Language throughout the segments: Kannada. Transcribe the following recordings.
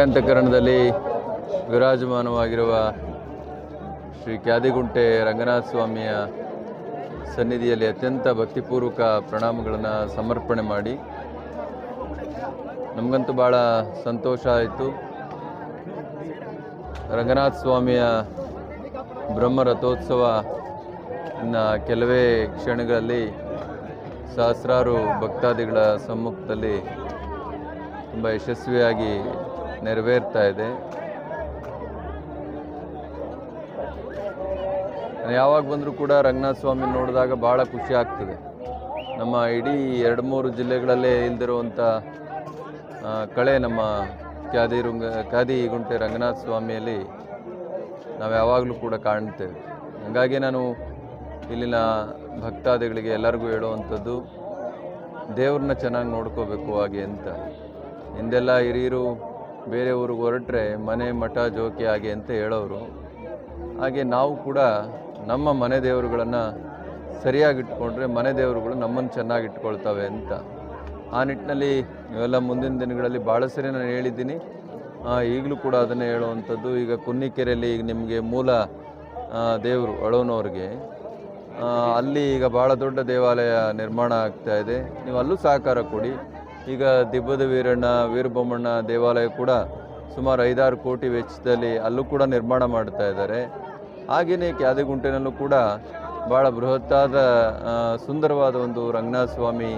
ದೇವಸ್ಥಾನದಲ್ಲಿ ವಿರಾಜಮಾನವಾಗಿರುವ ಶ್ರೀ ಕ್ಯಾದಿಗುಂಟೆ ರಂಗನಾಥ ಸ್ವಾಮಿಯ ಸನ್ನಿಧಿಯಲ್ಲಿ ಅತ್ಯಂತ ಭಕ್ತಿಪೂರ್ವಕ ಪ್ರಣಾಮಗಳನ್ನು ಸಮರ್ಪಣೆ ಮಾಡಿ. ನಮಗಂತೂ ಭಾಳ ಸಂತೋಷ ಆಯಿತು. ರಂಗನಾಥ ಸ್ವಾಮಿಯ ಬ್ರಹ್ಮ ರಥೋತ್ಸವ ಇನ್ನು ಕೆಲವೇ ಕ್ಷಣಗಳಲ್ಲಿ ಸಹಸ್ರಾರು ಭಕ್ತಾದಿಗಳ ಸಮ್ಮುಖದಲ್ಲಿ ತುಂಬ ಯಶಸ್ವಿಯಾಗಿ ನೆರವೇರ್ತಾ ಇದೆ. ಯಾವಾಗ ಬಂದರೂ ಕೂಡ ರಂಗನಾಥ ಸ್ವಾಮಿ ನೋಡಿದಾಗ ಭಾಳ ಖುಷಿ ಆಗ್ತದೆ. ನಮ್ಮ ಇಡೀ ಎರಡು ಮೂರು ಜಿಲ್ಲೆಗಳಲ್ಲೇ ಇಲ್ದಿರುವಂಥ ಕಳೆ ನಮ್ಮ ಖ್ಯಾದಿ ರುಂಗ ಖ್ಯಾದಿ ಗುಂಟೆ ರಂಗನಾಥ ಸ್ವಾಮಿಯಲ್ಲಿ ನಾವು ಯಾವಾಗಲೂ ಕೂಡ ಕಾಣ್ತೇವೆ ಹಾಗಾಗಿ ನಾನು ಇಲ್ಲಿನ ಭಕ್ತಾದಿಗಳಿಗೆ ಎಲ್ಲರಿಗೂ ಹೇಳುವಂಥದ್ದು, ದೇವ್ರನ್ನ ಚೆನ್ನಾಗಿ ನೋಡ್ಕೋಬೇಕು ಹಾಗೆ ಅಂತ. ಹಿಂದೆಲ್ಲ ಹಿರಿಯರು ಬೇರೆ ಊರಿಗೆ ಹೊರಟ್ರೆ ಮನೆ ಮಠ ಜೋಕಿ ಹಾಗೆ ಅಂತ ಹೇಳೋರು, ಹಾಗೆ ನಾವು ಕೂಡ ನಮ್ಮ ಮನೆ ದೇವರುಗಳನ್ನು ಸರಿಯಾಗಿಟ್ಕೊಂಡ್ರೆ ಮನೆ ದೇವರುಗಳು ನಮ್ಮನ್ನು ಚೆನ್ನಾಗಿಟ್ಕೊಳ್ತವೆ ಅಂತ. ಆ ನಿಟ್ಟಿನಲ್ಲಿ ಇವೆಲ್ಲ ಮುಂದಿನ ದಿನಗಳಲ್ಲಿ ಭಾಳ ಸರಿ ನಾನು ಹೇಳಿದ್ದೀನಿ. ಈಗಲೂ ಕೂಡ ಅದನ್ನೇ ಹೇಳುವಂಥದ್ದು. ಈಗ ಕುನ್ನಿಕೆರೆಯಲ್ಲಿ ಈಗ ನಿಮಗೆ ಮೂಲ ದೇವರು ಅಳೋನವ್ರಿಗೆ ಅಲ್ಲಿ ಈಗ ಭಾಳ ದೊಡ್ಡ ದೇವಾಲಯ ನಿರ್ಮಾಣ ಆಗ್ತಾ ಇದೆ. ನೀವು ಅಲ್ಲೂ ಸಹಕಾರ ಕೊಡಿ. ಈಗ ದಿಬ್ಬದ ವೀರಣ್ಣ, ವೀರಬೊಮ್ಮಣ್ಣ ದೇವಾಲಯ ಕೂಡ ಸುಮಾರು ಐದಾರು ಕೋಟಿ ವೆಚ್ಚದಲ್ಲಿ ಅಲ್ಲೂ ಕೂಡ ನಿರ್ಮಾಣ ಮಾಡ್ತಾ ಇದ್ದಾರೆ. ಹಾಗೆಯೇ ಕ್ಯಾದಗುಂಟೆನಲ್ಲೂ ಕೂಡ ಭಾಳ ಬೃಹತ್ತಾದ ಸುಂದರವಾದ ಒಂದು ರಂಗನಾಥ ಸ್ವಾಮಿ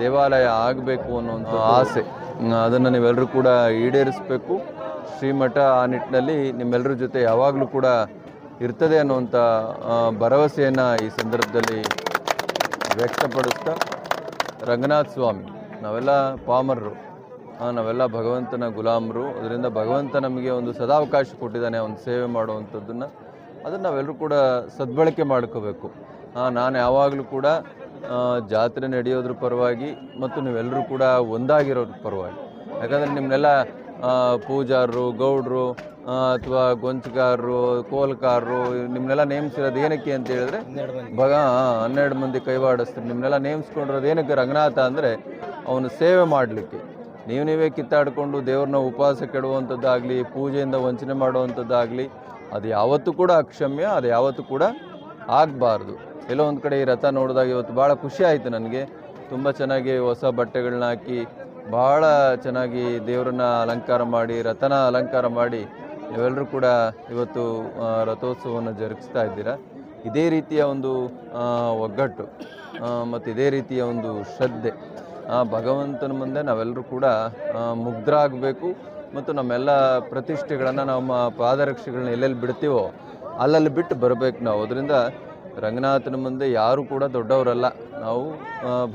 ದೇವಾಲಯ ಆಗಬೇಕು ಅನ್ನುವಂಥ ಆಸೆ. ಅದನ್ನು ನೀವೆಲ್ಲರೂ ಕೂಡ ಈಡೇರಿಸಬೇಕು. ಶ್ರೀಮಠ ಆ ನಿಟ್ಟಿನಲ್ಲಿ ನಿಮ್ಮೆಲ್ಲರ ಜೊತೆ ಯಾವಾಗಲೂ ಕೂಡ ಇರ್ತದೆ ಅನ್ನುವಂಥ ಭರವಸೆಯನ್ನು ಈ ಸಂದರ್ಭದಲ್ಲಿ ವ್ಯಕ್ತಪಡಿಸ್ತಾ ರಂಗನಾಥ ಸ್ವಾಮಿ ನಾವೆಲ್ಲ ಪಾಮರರು. ನಾವೆಲ್ಲ ಭಗವಂತನ ಗುಲಾಮರು. ಅದರಿಂದ ಭಗವಂತ ನಮಗೆ ಒಂದು ಸದಾವಕಾಶ ಕೊಟ್ಟಿದ್ದಾನೆ ಒಂದು ಸೇವೆ ಮಾಡುವಂಥದ್ದನ್ನು. ಅದನ್ನು ನಾವೆಲ್ಲರೂ ಕೂಡ ಸದ್ಬಳಕೆ ಮಾಡ್ಕೋಬೇಕು. ನಾನು ಯಾವಾಗಲೂ ಕೂಡ ಜಾತ್ರೆ ನಡೆಯೋದ್ರ ಪರವಾಗಿ ಮತ್ತು ನೀವೆಲ್ಲರೂ ಕೂಡ ಒಂದಾಗಿರೋದ್ರ ಪರವಾಗಿ. ಯಾಕಂದರೆ ನಿಮ್ಮನ್ನೆಲ್ಲ ಪೂಜಾರರು ಗೌಡರು ಅಥವಾ ಗೊಂಚಗಾರರು ಕೋಲ್ಕಾರರು ನಿಮ್ಮನ್ನೆಲ್ಲ ನೇಮಿಸಿರೋದು ಏನಕ್ಕೆ ಅಂತ ಹೇಳಿದ್ರೆ ಭಗ ಹನ್ನೆರಡು ಮಂದಿ ಕೈವಾಡಿಸ್ತಾರೆ. ನಿಮ್ಮನ್ನೆಲ್ಲ ನೇಮಿಸ್ಕೊಂಡಿರೋದು ಏನಕ್ಕೆ ರಂಗನಾಥ ಅಂದರೆ ಅವನು ಸೇವೆ ಮಾಡಲಿಕ್ಕೆ. ನೀವು ನೀವೇ ಕಿತ್ತಾಡಿಕೊಂಡು ದೇವ್ರನ್ನ ಉಪವಾಸ ಕೆಡುವಂಥದ್ದಾಗಲಿ, ಪೂಜೆಯಿಂದ ವಂಚನೆ ಮಾಡುವಂಥದ್ದಾಗಲಿ, ಅದು ಯಾವತ್ತೂ ಕೂಡ ಅಕ್ಷಮ್ಯ, ಅದು ಯಾವತ್ತೂ ಕೂಡ ಆಗಬಾರ್ದು. ಎಲ್ಲೋ ಒಂದು ಕಡೆ ಈ ರಥ ನೋಡಿದಾಗ ಇವತ್ತು ಭಾಳ ಖುಷಿ ಆಯಿತು ನನಗೆ. ತುಂಬ ಚೆನ್ನಾಗಿ ಹೊಸ ಬಟ್ಟೆಗಳನ್ನ ಹಾಕಿ ಭಾಳ ಚೆನ್ನಾಗಿ ದೇವರನ್ನ ಅಲಂಕಾರ ಮಾಡಿ, ರಥನ ಅಲಂಕಾರ ಮಾಡಿ ನೀವೆಲ್ಲರೂ ಕೂಡ ಇವತ್ತು ರಥೋತ್ಸವವನ್ನು ಜರುಗಿಸ್ತಾ ಇದ್ದೀರಾ? ಇದೇ ರೀತಿಯ ಒಂದು ಒಗ್ಗಟ್ಟು ಮತ್ತು ಇದೇ ರೀತಿಯ ಒಂದು ಶ್ರದ್ಧೆ. ಭಗವಂತನ ಮುಂದೆ ನಾವೆಲ್ಲರೂ ಕೂಡ ಮುಗ್ಧರಾಗಬೇಕು ಮತ್ತು ನಮ್ಮೆಲ್ಲ ಪ್ರತಿಷ್ಠೆಗಳನ್ನು ನಮ್ಮ ಪಾದರಕ್ಷೆಗಳನ್ನ ಎಲ್ಲೆಲ್ಲಿ ಬಿಡ್ತೀವೋ ಅಲ್ಲಲ್ಲಿ ಬಿಟ್ಟು ಬರಬೇಕು ನಾವು. ಅದರಿಂದ ರಂಗನಾಥನ ಮುಂದೆ ಯಾರು ಕೂಡ ದೊಡ್ಡವರಲ್ಲ. ನಾವು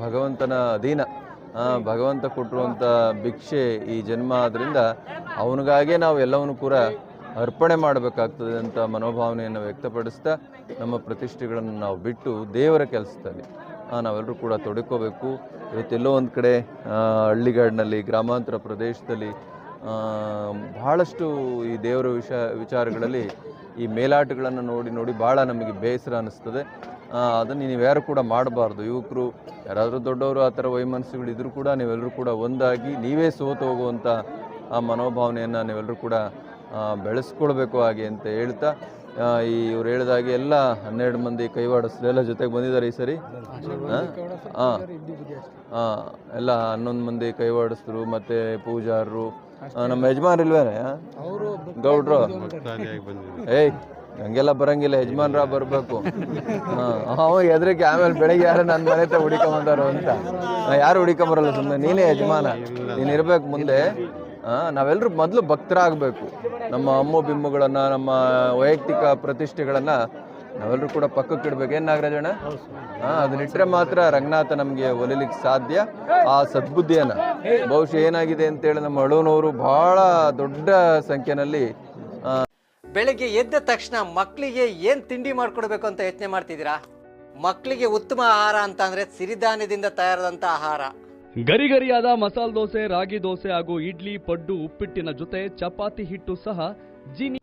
ಭಗವಂತನ ಅಧೀನ. ಭಗವಂತ ಕೊಟ್ಟಿರುವಂಥ ಭಿಕ್ಷೆ ಈ ಜನ್ಮ ಆದ್ದರಿಂದ ಅವನಿಗಾಗೇ ನಾವು ಎಲ್ಲವನ್ನು ಕೂಡ ಅರ್ಪಣೆ ಮಾಡಬೇಕಾಗ್ತದೆ ಅಂತ ಮನೋಭಾವನೆಯನ್ನು ವ್ಯಕ್ತಪಡಿಸ್ತಾ ನಮ್ಮ ಪ್ರತಿಷ್ಠೆಗಳನ್ನು ನಾವು ಬಿಟ್ಟು ದೇವರ ಕೆಲಸದಲ್ಲಿ ನಾವೆಲ್ಲರೂ ಕೂಡ ತೊಡಕೋಬೇಕು. ಇವತ್ತೆಲ್ಲೋ ಒಂದು ಕಡೆ ಹಳ್ಳಿಗಾಡಿನಲ್ಲಿ, ಗ್ರಾಮಾಂತರ ಪ್ರದೇಶದಲ್ಲಿ ಬಹಳಷ್ಟು ಈ ದೇವರ ವಿಷ, ವಿಚಾರಗಳಲ್ಲಿ ಈ ಮೇಲಾಟಗಳನ್ನು ನೋಡಿ ನೋಡಿ ಭಾಳ ನಮಗೆ ಬೇಸರ ಅನ್ನಿಸ್ತದೆ ಅದನ್ನು ನೀವು ಯಾರು ಕೂಡ ಮಾಡಬಾರ್ದು. ಯುವಕರು, ಯಾರಾದರೂ ದೊಡ್ಡವರು ಆ ಥರ ವೈಮನಸ್ಸುಗಳಿದ್ರೂ ಕೂಡ ನೀವೆಲ್ಲರೂ ಕೂಡ ಒಂದಾಗಿ ನೀವೇ ಸೋತು ಹೋಗುವಂಥ ಆ ಮನೋಭಾವನೆಯನ್ನು ನೀವೆಲ್ಲರೂ ಕೂಡ ಬೆಳೆಸ್ಕೊಳ್ಬೇಕು ಹಾಗೆ ಅಂತ ಹೇಳ್ತಾ ಆ, ಈ ಇವ್ರು ಹೇಳಿದಾಗೆ ಎಲ್ಲ ಹನ್ನೆರಡು ಮಂದಿ ಕೈವಾಡಿಸ್ರು ಎಲ್ಲ ಜೊತೆಗೆ ಬಂದಿದ್ದಾರೆ ಈ ಸರಿ. ಹಾಂ? ಹಾಂ ಎಲ್ಲ ಹನ್ನೊಂದು ಮಂದಿ ಕೈವಾಡಿಸ್ರು ಮತ್ತು ಪೂಜಾರರು ನಮ್ಮ ಯಜಮಾನ್ ಇಲ್ವೇನೆ ಗೌಡ್ರು? ಏಯ್ ಹಂಗೆಲ್ಲ ಬರಂಗಿಲ್ಲ ಯಜಮಾನ್ರ ಬರಬೇಕು. ಅವ ಎದ್ರಿಗೆ ಆಮೇಲೆ ಬೆಳಿಗ್ಗೆ ಯಾರು ನನ್ನ ಮನೆ ಹತ್ರ ಹುಡಿಕೊಂಬಂದಾರು ಅಂತ. ಯಾರು ಯಾರು ಹುಡಿಕೊಂಬರಲ್ಲ ಸುಮ್ಮನೆ ನೀನೇ ಯಜಮಾನ. ನೀನು ಇರ್ಬೇಕು ಮುಂದೆ. ಆ, ನಾವೆಲ್ಲರೂ ಮೊದಲು ಭಕ್ತರಾಗಬೇಕು. ನಮ್ಮ ಅಮ್ಮು ಬಿಮ್ಮುಗಳನ್ನ, ನಮ್ಮ ವೈಯಕ್ತಿಕ ಪ್ರತಿಷ್ಠೆಗಳನ್ನು ನಾವೆಲ್ಲರೂ ಕೂಡ ಪಕ್ಕಕ್ಕೆ ಇಡ್ಬೇಕು. ಏನು ನಾಗರಾಜಣ್ಣ ಹಾಂ ಅದನ್ನಿಟ್ಟರೆ ಮಾತ್ರ ರಂಗನಾಥ ನಮಗೆ ಒಲಿಲಿಕ್ಕೆ ಸಾಧ್ಯ. ಆ ಸದ್ಬುದ್ಧಿಯನ್ನು. ಬಹುಶಃ ಏನಾಗಿದೆ ಅಂತೇಳಿ ನಮ್ಮ ಅಳುನವರು ಭಾಳ ದೊಡ್ಡ ಸಂಖ್ಯೆನಲ್ಲಿ ಬೆಳಗ್ಗೆ ಎದ್ದ ತಕ್ಷಣ ಮಕ್ಕಳಿಗೆ ಏನ್ ತಿಂಡಿ ಮಾಡ್ಕೊಡ್ಬೇಕು ಅಂತ ಯೋಚನೆ ಮಾಡ್ತಿದ್ದೀರಾ? ಮಕ್ಕಳಿಗೆ ಉತ್ತಮ ಆಹಾರ ಅಂತ ಅಂದ್ರೆ ಸಿರಿಧಾನ್ಯದಿಂದ ತಯಾರಾದಂತ ಆಹಾರ. ಗರಿಗರಿಯಾದ ಮಸಾಲೆ ದೋಸೆ ರಾಗಿ ದೋಸೆ ಹಾಗೂ ಇಡ್ಲಿ ಪಡ್ಡು ಉಪ್ಪಿಟ್ಟಿನ ಜೊತೆ ಚಪಾತಿ ಹಿಟ್ಟು ಸಹ ಜೀನಿ